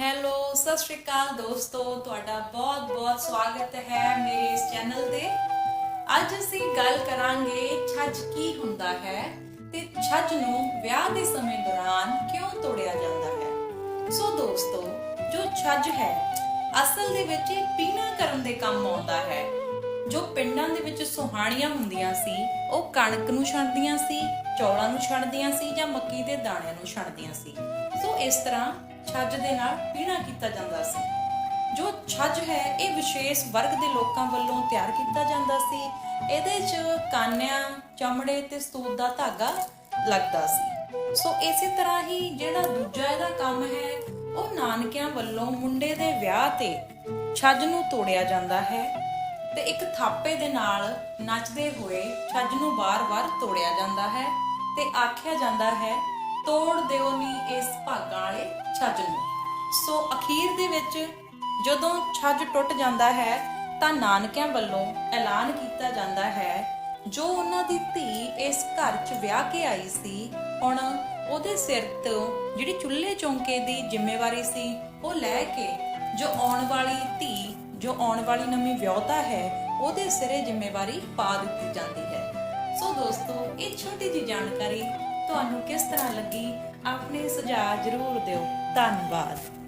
Hello ਸਤਿ ਸ਼੍ਰੀ ਅਕਾਲ ਦੋਸਤੋ, ਤੁਹਾਡਾ ਬਹੁਤ-ਬਹੁਤ ਸਵਾਗਤ ਹੈ ਮੇਰੇ ਇਸ ਚੈਨਲ ਤੇ। ਅੱਜ ਅਸੀਂ ਗੱਲ ਕਰਾਂਗੇ ਛੱਜ ਕੀ ਹੁੰਦਾ ਹੈ ਤੇ ਛੱਜ ਨੂੰ ਵਿਆਹ ਦੇ ਸਮੇਂ ਦੌਰਾਨ ਕਿਉਂ ਤੋੜਿਆ ਜਾਂਦਾ ਹੈ। ਸੋ ਦੋਸਤੋ, ਜੋ ਛੱਜ ਹੈ, ਅਸਲ ਦੇ ਵਿੱਚ ਪੀਣਾ ਕਰਨ ਦੇ ਕੰਮ ਆਉਂਦਾ ਹੈ। ਜੋ ਪਿੰਡਾਂ ਦੇ ਵਿੱਚ ਸੁਹਾਣੀਆਂ ਹੁੰਦੀਆਂ ਸੀ, ਉਹ ਕਣਕ ਨੂੰ ਛਣਦੀਆਂ ਸੀ, ਚੌਲਾਂ ਨੂੰ ਛਣਦੀਆਂ ਸੀ ਜਾਂ ਮੱਕੀ ਦੇ ਦਾਣਿਆਂ ਨੂੰ ਛਣਦੀਆਂ ਸੀ। ਸੋ ਇਸ ਤਰ੍ਹਾਂ ਛੱਜ ਦੇ ਨਾਲ ਪੀਣਾ ਕੀਤਾ ਜਾਂਦਾ ਸੀ। ਜੋ ਛੱਜ ਹੈ, ਇਹ ਵਿਸ਼ੇਸ਼ ਵਰਗ ਦੇ ਲੋਕਾਂ ਵੱਲੋਂ ਤਿਆਰ ਕੀਤਾ ਜਾਂਦਾ ਸੀ। ਇਹਦੇ 'ਚ ਕਾਨਿਆਂ, ਚਮੜੇ ਤੇ ਸੂਤ ਦਾ ਧਾਗਾ ਲੱਗਦਾ ਸੀ। ਸੋ ਇਸੇ ਤਰ੍ਹਾਂ ਹੀ ਜਿਹੜਾ ਦੂਜਾ ਇਹਦਾ ਕੰਮ ਹੈ, ਉਹ ਨਾਨਕਿਆਂ ਵੱਲੋਂ ਮੁੰਡੇ ਦੇ ਵਿਆਹ ਤੇ ਛੱਜ ਨੂੰ ਤੋੜਿਆ ਜਾਂਦਾ ਹੈ। ਤੇ ਇੱਕ ਥਾਪੇ ਦੇ ਨਾਲ ਨੱਚਦੇ ਹੋਏ ਛੱਜ ਨੂੰ ਵਾਰ-ਵਾਰ ਤੋੜਿਆ ਜਾਂਦਾ ਹੈ ਤੇ ਆਖਿਆ ਜਾਂਦਾ ਹੈ, ਤੋੜ ਦਿਓ ਨੀ ਇਸ ਭਾਗਾਂ ਵਾਲੇ ਛੱਜ ਨੂੰ। ਸੋ ਅਖੀਰ ਦੇ ਵਿੱਚ ਜਦੋਂ ਛੱਜ ਟੁੱਟ ਜਾਂਦਾ ਹੈ, ਤਾਂ ਨਾਨਕਿਆਂ ਵੱਲੋਂ ਐਲਾਨ ਕੀਤਾ ਜਾਂਦਾ ਹੈ, ਜੋ ਉਹਨਾਂ ਦੀ ਧੀ ਇਸ ਘਰ 'ਚ ਵਿਆਹ ਕੇ ਆਈ ਸੀ, ਹੁਣ ਉਹਦੇ ਸਿਰ ਤੋਂ ਜਿਹੜੀ ਚੁੱਲ੍ਹੇ ਚੌਂਕੇ ਦੀ ਜ਼ਿੰਮੇਵਾਰੀ ਸੀ, ਉਹ ਲੈ ਕੇ ਜੋ ਆਉਣ ਵਾਲੀ ਧੀ ਜੋ ਆਉਣ ਵਾਲੀ ਨਵੀਂ ਵਿਆਹਤਾ ਹੈ, ਉਹਦੇ ਸਿਰੇ ਜ਼ਿੰਮੇਵਾਰੀ ਪਾ ਦਿੱਤੀ ਜਾਂਦੀ ਹੈ। ਸੋ ਦੋਸਤੋ, ਇਹ ਛੋਟੀ ਜਿਹੀ ਜਾਣਕਾਰੀ ਤੁਹਾਨੂੰ ਕਿਸ ਤਰ੍ਹਾਂ ਲੱਗੀ, ਆਪਣੇ ਸੁਝਾਅ ਜ਼ਰੂਰ ਦਿਓ। ਧੰਨਵਾਦ।